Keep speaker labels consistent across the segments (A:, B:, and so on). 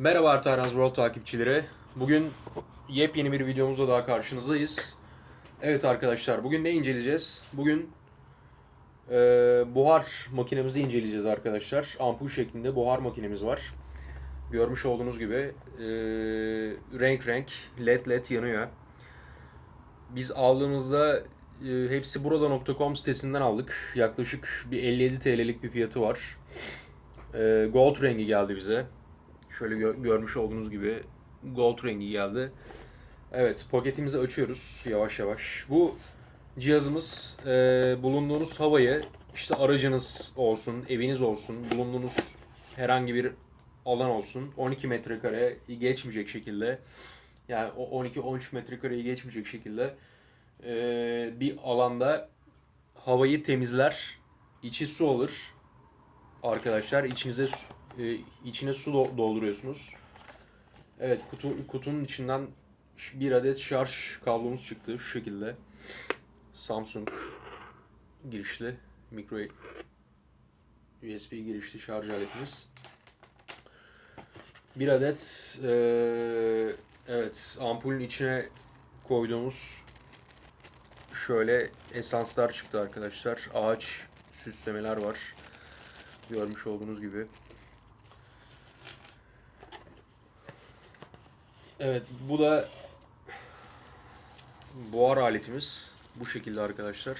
A: Merhaba Artaraz World takipçileri. Bugün yepyeni bir videomuzla daha karşınızdayız. Evet arkadaşlar bugün ne inceleyeceğiz? Bugün e, buhar makinemizi inceleyeceğiz arkadaşlar. Ampul şeklinde buhar makinemiz var. Görmüş olduğunuz gibi e, renk renk led led yanıyor. Biz aldığımızda e, hepsi burada.com sitesinden aldık. Yaklaşık bir 57 TL'lik bir fiyatı var. E, gold rengi geldi bize. Şöyle gö- görmüş olduğunuz gibi gold rengi geldi. Evet paketimizi açıyoruz yavaş yavaş. Bu cihazımız e, bulunduğunuz havayı işte aracınız olsun, eviniz olsun, bulunduğunuz herhangi bir alan olsun 12 metrekare geçmeyecek şekilde yani o 12-13 metrekareyi geçmeyecek şekilde e, bir alanda havayı temizler, içi su alır arkadaşlar. İçinize e, içine su do- dolduruyorsunuz. Evet kutu kutunun içinden bir adet şarj kablomuz çıktı şu şekilde. Samsung girişli mikro USB girişli şarj aletimiz. Bir adet e, evet ampulün içine koyduğumuz şöyle esanslar çıktı arkadaşlar. Ağaç süslemeler var. Görmüş olduğunuz gibi. Evet bu da buhar aletimiz. Bu şekilde arkadaşlar.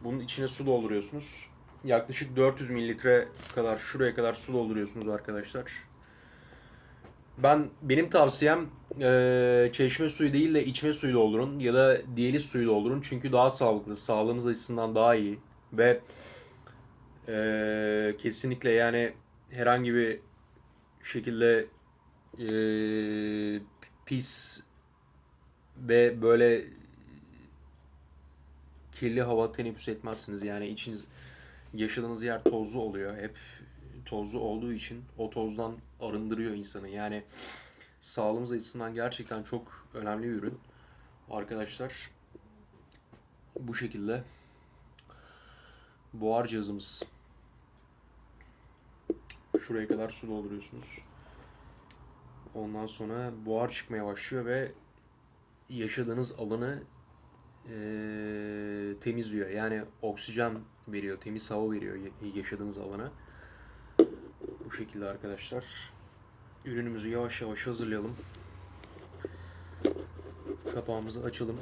A: Bunun içine su dolduruyorsunuz. Yaklaşık 400 mililitre kadar şuraya kadar su dolduruyorsunuz arkadaşlar. Ben benim tavsiyem eee, çeşme suyu değil de içme suyu doldurun ya da diyaliz suyu doldurun çünkü daha sağlıklı, sağlığınız açısından daha iyi ve eee, kesinlikle yani herhangi bir şekilde eee, pis ve böyle kirli hava teneffüs etmezsiniz. Yani içiniz yaşadığınız yer tozlu oluyor. Hep tozlu olduğu için o tozdan arındırıyor insanı. Yani sağlığımız açısından gerçekten çok önemli bir ürün. Arkadaşlar bu şekilde buhar cihazımız. Şuraya kadar su dolduruyorsunuz. Ondan sonra buhar çıkmaya başlıyor ve yaşadığınız alanı eee, temizliyor. Yani oksijen veriyor, temiz hava veriyor ya- yaşadığınız alana. Bu şekilde arkadaşlar. Ürünümüzü yavaş yavaş hazırlayalım. Kapağımızı açalım.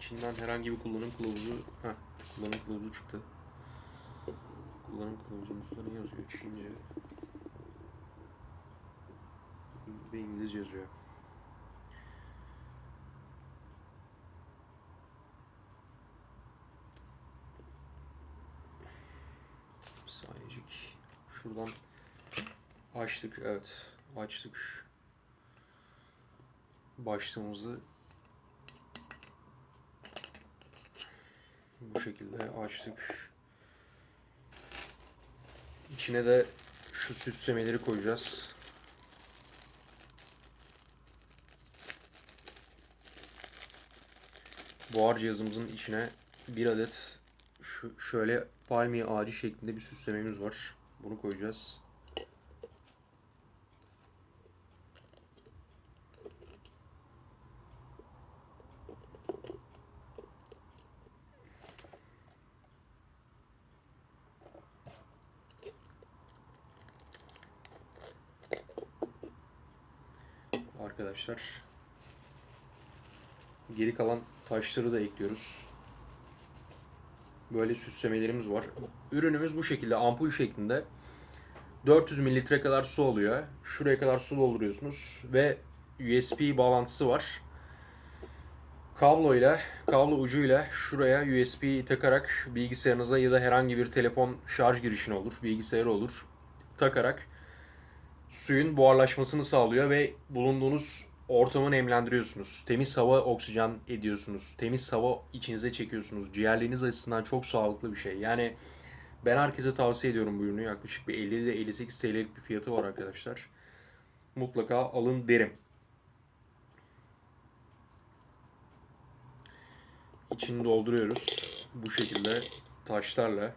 A: İçinden herhangi bir kullanım kılavuzu, heh, kullanım kılavuzu çıktı. Kullanım kılavuzumuzda ne yazıyor Çince ve İngilizce yazıyor. Bir saniyecik. Şuradan açtık. Evet. Açtık. Başlığımızı bu şekilde açtık. İçine de şu süslemeleri koyacağız. Buhar cihazımızın içine bir adet şu şöyle palmiye ağacı şeklinde bir süslememiz var. Bunu koyacağız. Arkadaşlar geri kalan taşları da ekliyoruz. Böyle süslemelerimiz var. Ürünümüz bu şekilde ampul şeklinde. 400 mililitre kadar su alıyor. Şuraya kadar su dolduruyorsunuz ve USB bağlantısı var. Kabloyla, kablo ucuyla şuraya USB takarak bilgisayarınıza ya da herhangi bir telefon şarj girişine olur, bilgisayara olur. Takarak suyun buharlaşmasını sağlıyor ve bulunduğunuz ortamı nemlendiriyorsunuz. Temiz hava oksijen ediyorsunuz. Temiz hava içinize çekiyorsunuz. Ciğerleriniz açısından çok sağlıklı bir şey. Yani ben herkese tavsiye ediyorum bu ürünü. Yaklaşık bir 50 ile 58 TL'lik bir fiyatı var arkadaşlar. Mutlaka alın derim. içini dolduruyoruz. Bu şekilde taşlarla.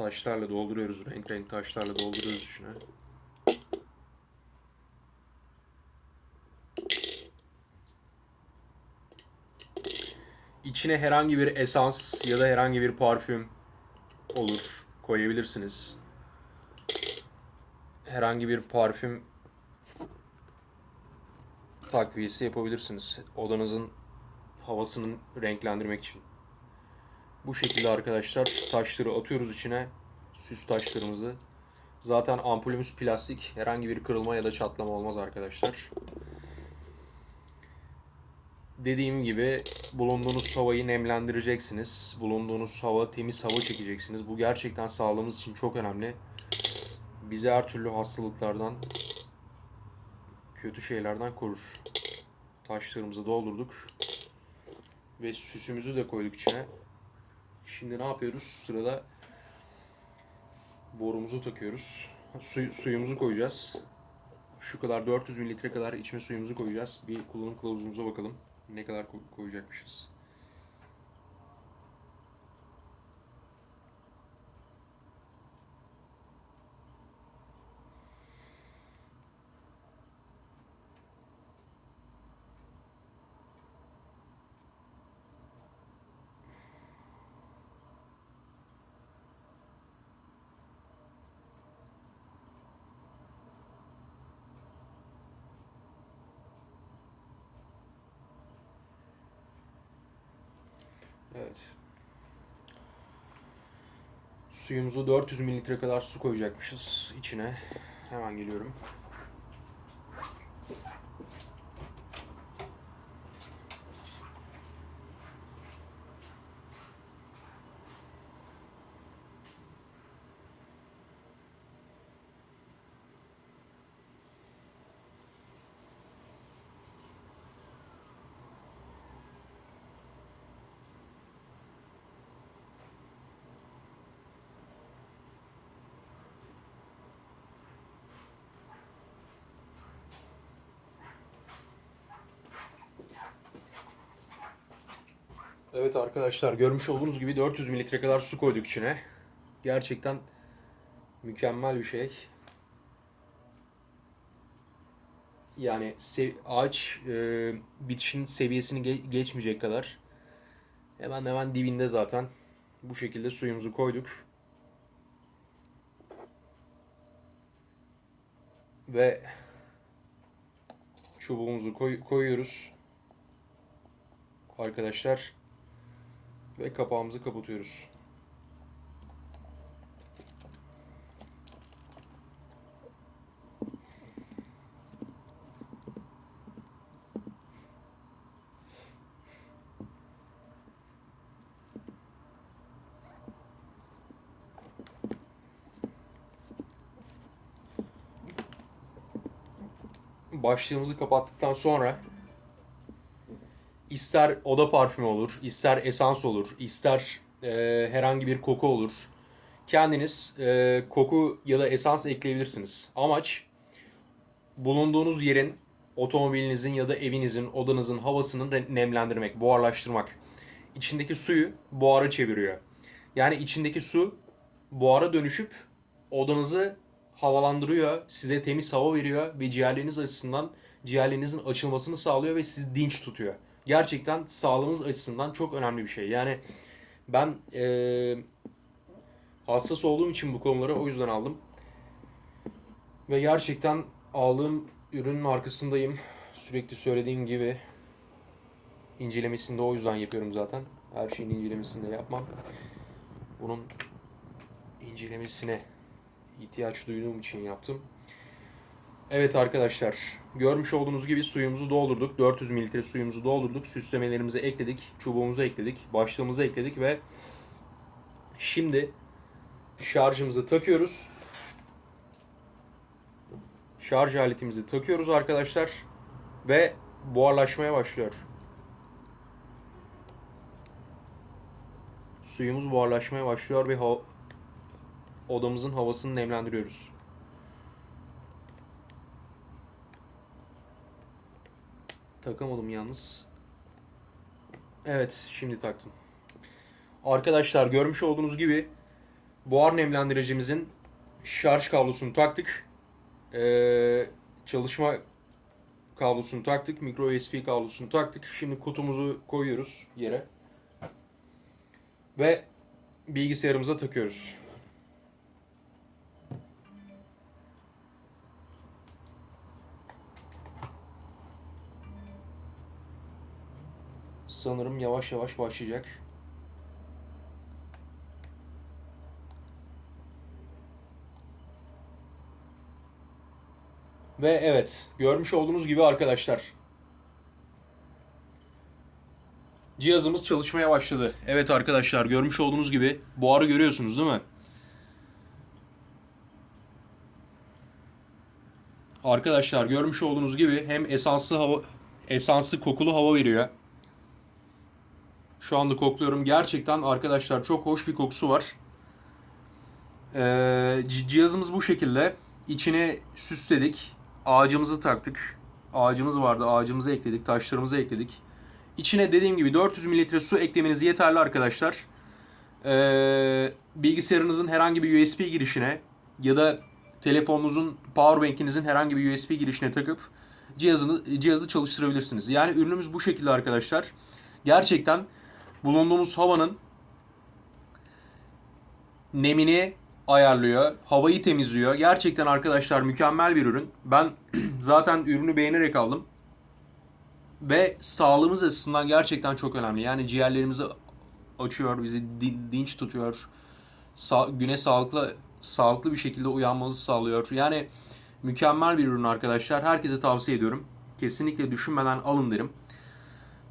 A: Taşlarla dolduruyoruz. Renk renk taşlarla dolduruyoruz içine. İçine herhangi bir esans ya da herhangi bir parfüm olur koyabilirsiniz. Herhangi bir parfüm takviyesi yapabilirsiniz. Odanızın havasını renklendirmek için. Bu şekilde arkadaşlar taşları atıyoruz içine. Süs taşlarımızı. Zaten ampulümüz plastik. Herhangi bir kırılma ya da çatlama olmaz arkadaşlar. Dediğim gibi bulunduğunuz havayı nemlendireceksiniz. Bulunduğunuz hava temiz hava çekeceksiniz. Bu gerçekten sağlığımız için çok önemli. Bizi her türlü hastalıklardan, kötü şeylerden korur. Taşlarımızı doldurduk. Ve süsümüzü de koyduk içine. Şimdi ne yapıyoruz? Sırada borumuzu takıyoruz. Su, suyumuzu koyacağız. Şu kadar 400 mililitre kadar içme suyumuzu koyacağız. Bir kullanım kılavuzumuza bakalım. Ne kadar ko- koyacakmışız. Evet. Suyumuzu 400 mililitre kadar su koyacakmışız içine. Hemen geliyorum. Evet arkadaşlar görmüş olduğunuz gibi 400 mililitre kadar su koyduk içine. Gerçekten mükemmel bir şey. Yani ağaç e, bitişin seviyesini ge- geçmeyecek kadar. Hemen hemen dibinde zaten. Bu şekilde suyumuzu koyduk. Ve çubuğumuzu koy- koyuyoruz. Arkadaşlar ve kapağımızı kapatıyoruz. Başlığımızı kapattıktan sonra ister oda parfümü olur, ister esans olur, ister e, herhangi bir koku olur. Kendiniz e, koku ya da esans ekleyebilirsiniz. Amaç bulunduğunuz yerin, otomobilinizin ya da evinizin, odanızın havasını nemlendirmek, buharlaştırmak. İçindeki suyu buhara çeviriyor. Yani içindeki su buhara dönüşüp odanızı havalandırıyor, size temiz hava veriyor ve ciğerleriniz açısından ciğerlerinizin açılmasını sağlıyor ve sizi dinç tutuyor. Gerçekten sağlığınız açısından çok önemli bir şey. Yani ben eee, hassas olduğum için bu konuları o yüzden aldım. Ve gerçekten aldığım ürünün arkasındayım. Sürekli söylediğim gibi incelemesini de o yüzden yapıyorum zaten. Her şeyin incelemesini de yapmam. Bunun incelemesine ihtiyaç duyduğum için yaptım. Evet arkadaşlar, görmüş olduğunuz gibi suyumuzu doldurduk. 400 mililitre suyumuzu doldurduk. Süslemelerimizi ekledik, çubuğumuzu ekledik, başlığımızı ekledik ve şimdi şarjımızı takıyoruz. Şarj aletimizi takıyoruz arkadaşlar ve buharlaşmaya başlıyor. Suyumuz buharlaşmaya başlıyor ve odamızın havasını nemlendiriyoruz. Takamadım yalnız. Evet, şimdi taktım. Arkadaşlar görmüş olduğunuz gibi buhar nemlendiricimizin şarj kablosunu taktık. Ee, çalışma kablosunu taktık. Micro USB kablosunu taktık. Şimdi kutumuzu koyuyoruz yere. Ve bilgisayarımıza takıyoruz. Sanırım yavaş yavaş başlayacak. Ve evet, görmüş olduğunuz gibi arkadaşlar. Cihazımız çalışmaya başladı. Evet arkadaşlar, görmüş olduğunuz gibi buharı görüyorsunuz değil mi? Arkadaşlar görmüş olduğunuz gibi hem esanslı hava esanslı kokulu hava veriyor. Şu anda kokluyorum. Gerçekten arkadaşlar çok hoş bir kokusu var. Ee, ci- cihazımız bu şekilde. İçine süsledik. Ağacımızı taktık. Ağacımız vardı. Ağacımızı ekledik. Taşlarımızı ekledik. İçine dediğim gibi 400 mililitre su eklemeniz yeterli arkadaşlar. Ee, bilgisayarınızın herhangi bir USB girişine ya da telefonunuzun powerbank'inizin herhangi bir USB girişine takıp cihazını cihazı çalıştırabilirsiniz. Yani ürünümüz bu şekilde arkadaşlar. Gerçekten bulunduğumuz havanın nemini ayarlıyor, havayı temizliyor. Gerçekten arkadaşlar mükemmel bir ürün. Ben zaten ürünü beğenerek aldım. Ve sağlığımız açısından gerçekten çok önemli. Yani ciğerlerimizi açıyor, bizi di- dinç tutuyor. Sa- güne sağlıklı sağlıklı bir şekilde uyanmanızı sağlıyor. Yani mükemmel bir ürün arkadaşlar. Herkese tavsiye ediyorum. Kesinlikle düşünmeden alın derim.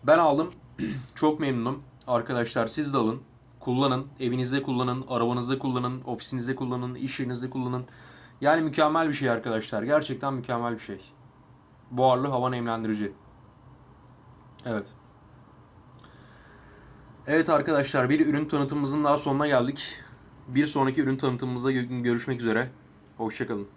A: Ben aldım. Çok memnunum. Arkadaşlar siz de alın. Kullanın. Evinizde kullanın. Arabanızda kullanın. Ofisinizde kullanın. iş yerinizde kullanın. Yani mükemmel bir şey arkadaşlar. Gerçekten mükemmel bir şey. Buharlı hava nemlendirici. Evet. Evet arkadaşlar bir ürün tanıtımımızın daha sonuna geldik. Bir sonraki ürün tanıtımımızda gö- görüşmek üzere. Hoşçakalın.